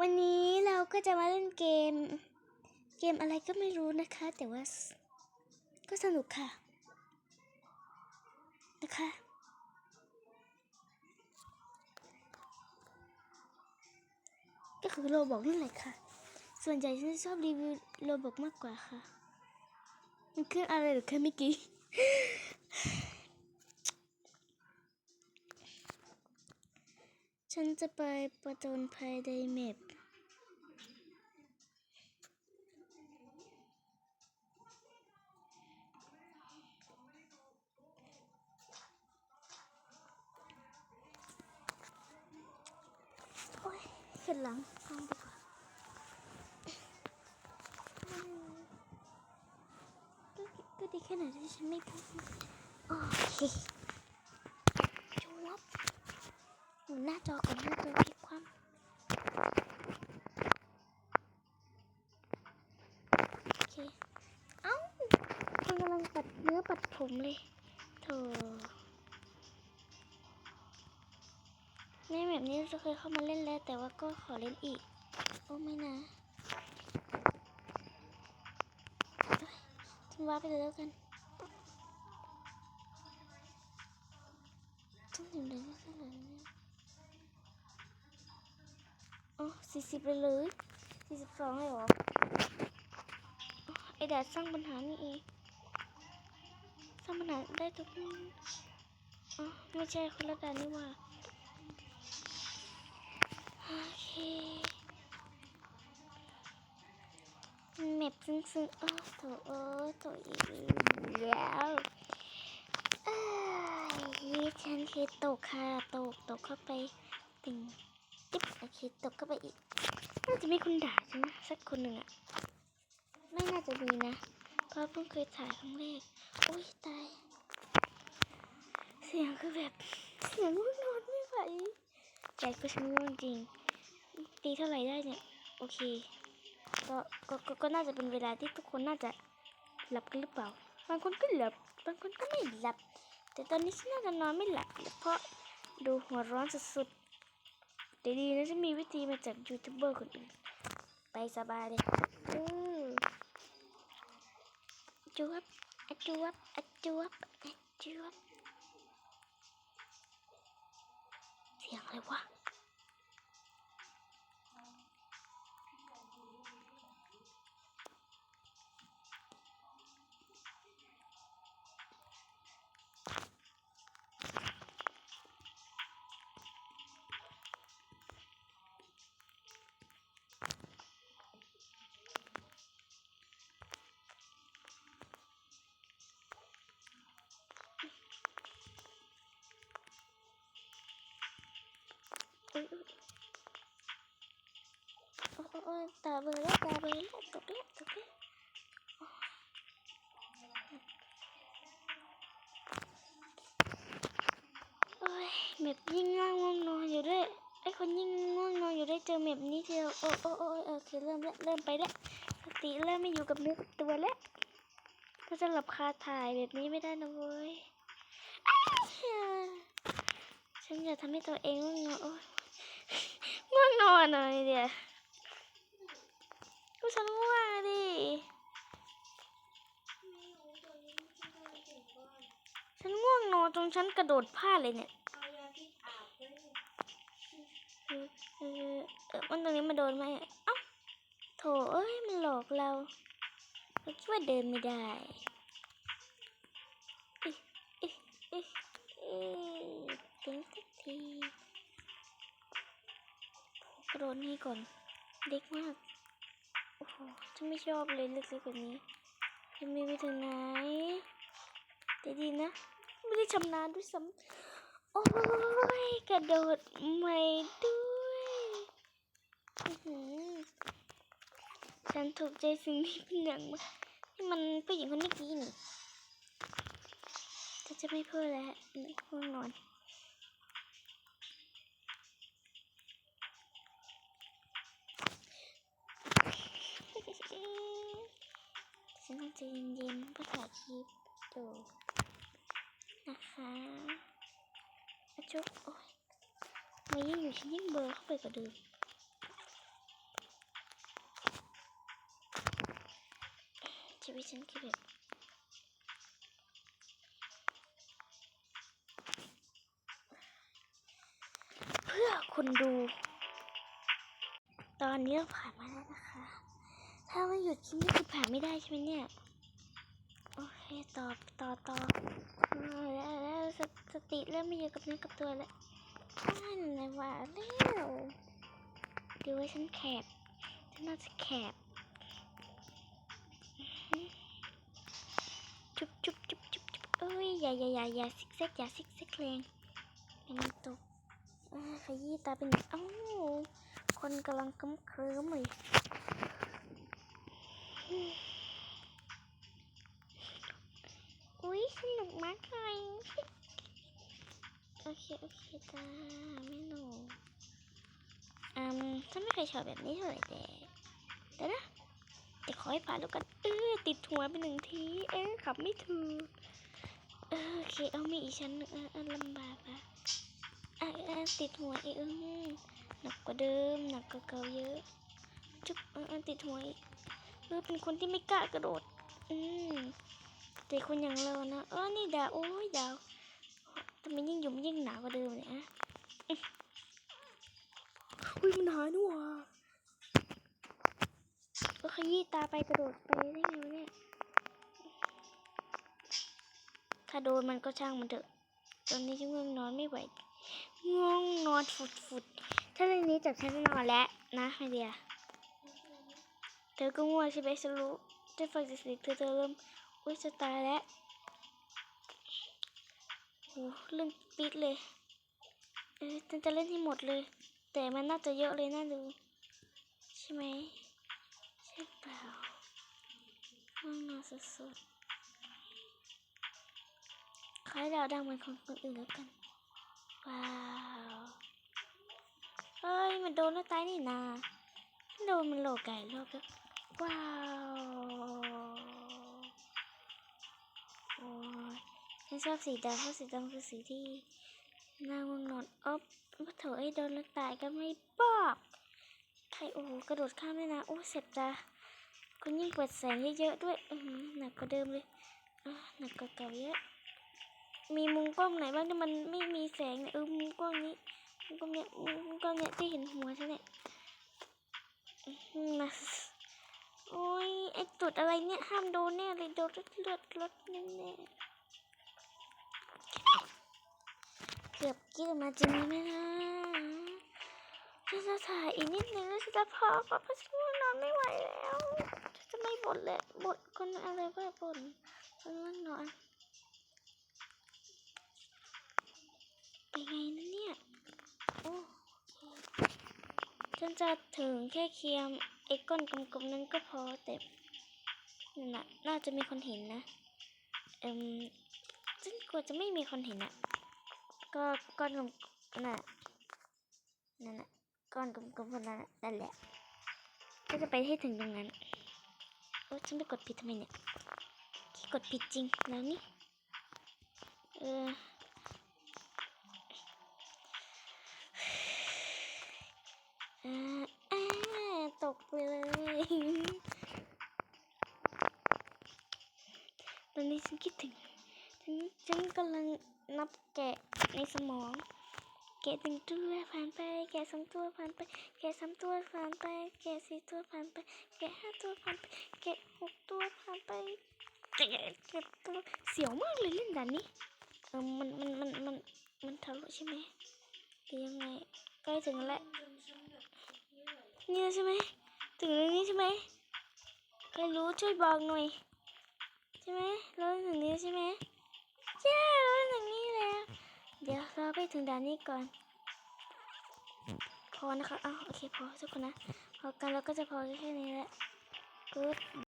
วันนี้เราก็จะมาเล่นเกม เกมอะไรก็ไม่รู้นะคะ แต่ว่า ก็สนุกค่ะ นะคะ ก็คือโรบอกนั่นแหละค่ะ ส่วนใหญ่ฉันชอบรีวิวโรบอกมากกว่าค่ะ มันคืออะไรหรือคะเมื่อกี้ ฉันจะไปประจนภัยในเมปโอ้ยเห็นหลังฟังดีกว่าก็ก็ดีแค่ไหนที่ฉันไม่พูดโอเคจวบ ห มุนหน้าจอก่อนหน้าจอพลิกคว่ำโอเค เอ้ามันกำลังปัดเนื้อปัดผมเลยโถในแบบนี้เราเคยเข้ามาเล่นแล้ว แต่ว่าก็ขอเล่นอีก โอ้ไม่นะฉันว่าไปเลยแล้วกันต้องอยู่ในนี้ขนาดนี้ อ๋อสี่สิบเลยเลยสี่สิบสองเลยเหรอไอแดดสร้างปัญหานี่เองสร้างปัญหาได้ทุกคนอ๋อไม่ใช่คนละด่านนี่หว่าโอเคแมปซึ้งๆอ๋อโถเออโถอีกแล้วเอ้ยฉันคือตกค่ะ ตกตกเข้าไปติ่ง จิ๊บโอเคตกเข้าไปอีก น่าจะมีคนด่าฉันนะสักคนหนึ่งอะไม่น่าจะมีนะเพราะเพิ่งเคยถ่ายครั้งแรกโอ้ยตายเสียงคือแบบเสียงง่วนอนไม่ไหวใจก็ฉันง่วงจริง ตีเท่าไหร่ได้เนี่ย โอเคก็ก็ก็ก็น่าจะเป็นเวลาที่ทุกคนน่าจะหลับกันหรือเปล่าบางคนก็หลับบางคนก็ไม่หลับ แต่ตอนนี้ฉันน่าจะนอนไม่หลับเพราะดูหัวร้อนสุดๆ แต่ดีนะจะมีวิธีมาจากยูทูบเบอร์คนอื่น ไปสบายเลยอือจวบอจวบอจวบอจวบเสียงอะไรวะ โอ้โอ้โอ้ยตาเบลอแล้วตาเบลอแล้วตกแล้วตกแล้วโอ้ยเม็บยิ่งง่วงงงนอนอยู่ด้วยไอ้คนยิ่งง่วงนอนอยู่ด้วยเจอเม็บนี้เดียวโอ้โอ้โอ้โอเคเริ่มแล้วเริ่มไปแล้วสติเริ่มไม่อยู่กับเนื้อตัวแล้วก็จะหลับคาถ่ายแบบนี้ไม่ได้นะเว้ยฉันอย่าทำให้ตัวเองง่วงนอนโอ้ย ง่วงนอนหน่อยเดียวก็ฉันง่วงดิฉันง่วงนอนจนฉันกระโดดพลาดเลยเนี่ยเออมันตรงนี้มาโดนไหมเอ้าโถเอ้ยมันหลอกเราเราคิดว่าเดินไม่ได้อิอิอิอิถึงสักทีกระ โดดนี่ก่อน เด็กมาก โอ้โหฉันไม่ชอบเลยเล็กๆแบบนี้จะมีไปถึงไหนแต่ดีนะ ไม่ได้ชำนาญด้วยซ้ำโอ้ยกระโดดใหม่ด้วยอื้อหือฉันถูกใจสิ่งนี้เป็นอย่างมากนี่มันผู้หญิงคนเมื่อกี้นี่ฉันจะไม่พูดแล้วง่วงนอน ฉันน่าจะเย็นๆเพื่ถ่ายคลิปดูนะคะกระจุกโอ้ยมายิ่งอยู่ฉันยิ่งเบอร์เข้าไปกว่าเดิมชีวิตฉันคือแบบเพื่อคนดู ตอนนี้เราผ่านมาแล้วนะคะ ถ้าไม่หยุดคลิปนี้คือผ่านไม่ได้ใช่ไหมเนี่ย โอเคต่อต่อต่อแล้วแล้วสสติเริ่มไม่อยู่กับเนื้อกับตัวแล้วนั่นไงว่าแล้วดูว่าฉันแคบฉันน่าจะแคบจุ๊บจุ๊บจุ๊บจุ๊บจุ๊บเอ้ยอย่าอย่าอย่าอย่าซิกแซกอย่าซิกแซกแรงเป็นมันตกขยี้ตาเป็นเอ้าคนกำลังกำเคลิ้มเลย อุ้ยส นุกมากเลยโอเค โอเคจ้าไม่หนูอืมฉันไม่เคยชอบแบบนี้เท่าไหร่แต่เดี๋ยนะเดี๋ยวขอให้ผ่านแล้วกัน เออติดหัวไปหนึ่งที เออขับไม่ถูกเออโอเค เอามีอีกชั้นนึงเออเออลำบากอะอะเออติดหัวอีกเออหนักกว่าเดิม หนักกว่าเก่าเยอะจุ๊บเออเออติดหัวอีกเออเป็นคนที่ไม่กล้ากระโดด อืม แต่คนอย่างเรานะเออนี่ดาวโอ้ยดาวทำไมยิ่งหยุ่มยิ่งหนากว่าเดิมเนี่ยอะอื้ออุ้ยมันหายนี่หว่าก็ขยี้ตาไปกระโดดไปได้ไงวะเนี่ย ถ้าโดนมันก็ช่างมันเถอะ ตอนนี้ฉันง่วงนอนไม่ไหว ง่วงนอนฝุดฝุดๆถ้าเรื่องนี้จับฉันไปนอนแล้วนะไอเดีย เธอก็ง่วงใช่ไหมฉันรู้ได้ฟังจากเสียงเธอเธอเริ่ม อุ้ยจะตายแล้วโหเรื่องปิดเลย เออจะเล่นให้หมดเลย แต่มันน่าจะเยอะเลยน่าดู ใช่ไหมใช่เปล่าห้องนอนสุดๆขอให้ดาวดังเหมือนคนคนอื่นแล้วกัน ว้าว เฮ้ย มันโดนแล้วตายนี่นาโดนมันโหลกไก่โลกแล้วว้าว ฉันชอบสีดำเพราะสีดำคือสีที่น่าง่วงนอนอ๊อบมาเถอะไอ้โดนแล้วตายก็ไม่บอกใครโอ้โหกระโดดข้ามเลยนะโอ้เสร็จตาคุณยิ่งเปิดแสงเยอะๆด้วยอืหนักกว่าเดิมเลยหนักกว่าเก่าเยอะ มีมุมกล้องไหนบ้างที่มันไม่มีแสงเนี่ยเออมุมกล้องนี้มุมกล้องเนี้ยมุมกล้องเนี้ยที่เห็นหัวฉันเนี่ยอื้อหือนะโอ้ยไอจุดอะไรเนี่ยห้ามโดนแน่เลยโดนเลือดเลือดรถแน่ๆ กือบกิ้วมาจริงไหมนะฉันจะถ่ายอีกนิดนึงแล้วฉันจะพอเพราะฉันนอนไม่ไหวแล้วฉันจะไม่บ่นเลยบ่นคนอะไรก็บ่นฉันง่วงนอนไปไงนะเนี่ยโอ้ฉันจะถึงแค่เคียมไอ้ก้อนกลมๆนั้นก็พอแต่นั่นน่ะน่าจะมีคนเห็นนะเอิมฉันกลัวจะไม่มีคนเห็นอะ ก็ก้อนกลมน่ะนั่นน่ะก้อนกลมๆคนนั้นน่ะนั่นแหละ ก็จะไปให้ถึงตรงนั้นโอ้ฉันไปกดผิดทำไมเนี่ยขี้กดผิดจริงแล้วนี่เอออ่าอ่าตกไปเลย ตอนนี้ฉันคิดถึง ฉันฉันกำลังนับแกะ ในสมอง แกะหนึ่งตัวผ่านไป แกะสองตัวผ่านไป แกะสามตัวผ่านไป แกะสี่ตัวผ่านไป แกะห้าตัวผ่านไป แกะหกตัวผ่านไปแกะเจ็ดตัวเสียวมากเลยเล่นด่านนี้เออมันมันมันมันมันทะลุใช่ไหมหรือยังไงใกล้ถึงแล้วเนี่ยใช่ไหมถึงตรงนี้ใช่ไหมใครรู้ช่วยบอกหน่อยใช่ไหมเราถึงนี้ใช่ไหมใช่เราถึงนี้ เดี๋ยวเราไปถึงด่านนี้ก่อน พอนะคะอ้าวโอเคพอทุกคนนะ พอกันเราก็จะพอแค่นี้แหละกด